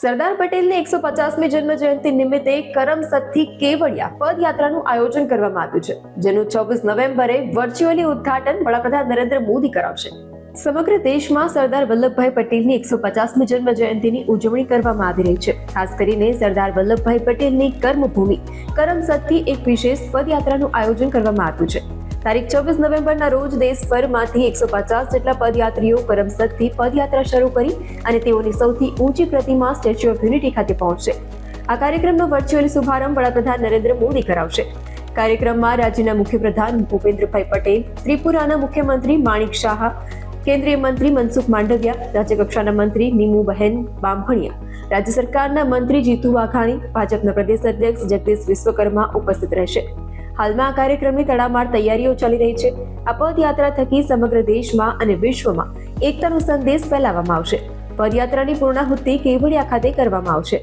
સરદાર પટેલની એકસો પચાસમી જન્મ જયંતિ નિમિત્તે કરમસદથી કેવડિયા પદયાત્રાનું આયોજન કરવામાં આવ્યું છે, જેનું છવ્વીસ નવેમ્બરે વર્ચ્યુઅલી ઉદ્ઘાટન વડાપ્રધાન નરેન્દ્ર મોદી કરાવશે. સમગ્ર દેશમાં સરદાર વલ્લભભાઈ પટેલની એકસો પચાસમી જન્મ જયંતિની ઉજવણી કરવામાં આવી રહી છે. ખાસ કરીને સરદાર વલ્લભભાઈ પટેલની કર્મભૂમિ કરમસદથી એક વિશેષ પદયાત્રાનું આયોજન કરવામાં આવ્યું છે. તારીખ છવ્વીસ નવેમ્બરના રોજ દેશભરમાંથી એકસો પચાસ જેટલા પદયાત્રીઓ કરમસદથી પદયાત્રા શરૂ કરી અને તેઓની સૌથી ઊંચી પ્રતિમા સ્ટેચ્યુ ઓફ યુનિટી ખાતે પહોંચશે. આ કાર્યક્રમનો વર્ચ્યુઅલ શુભારંભ વડાપ્રધાન નરેન્દ્ર મોદી કરાવશે. કાર્યક્રમમાં રાજ્યના મુખ્યપ્રધાન ભૂપેન્દ્રભાઈ પટેલ, ત્રિપુરાના મુખ્યમંત્રી માણિક શાહ, કેન્દ્રીય મંત્રી મનસુખ માંડવિયા, રાજ્યકક્ષાના મંત્રી નીમુબહેન બામભણિયા, રાજ્ય સરકારના મંત્રી જીતુ વાઘાણી, ભાજપના પ્રદેશ અધ્યક્ષ જગદીશ વિશ્વકર્મા ઉપસ્થિત રહેશે. હાલમાં આ કાર્યક્રમની તડામાર તૈયારીઓ ચાલી રહી છે. આ પદયાત્રા થકી સમગ્ર દેશમાં અને વિશ્વમાં એકતાનો સંદેશ ફેલાવવામાં આવશે. પદયાત્રાની પૂર્ણાહુતિ કેવડિયા ખાતે કરવામાં આવશે.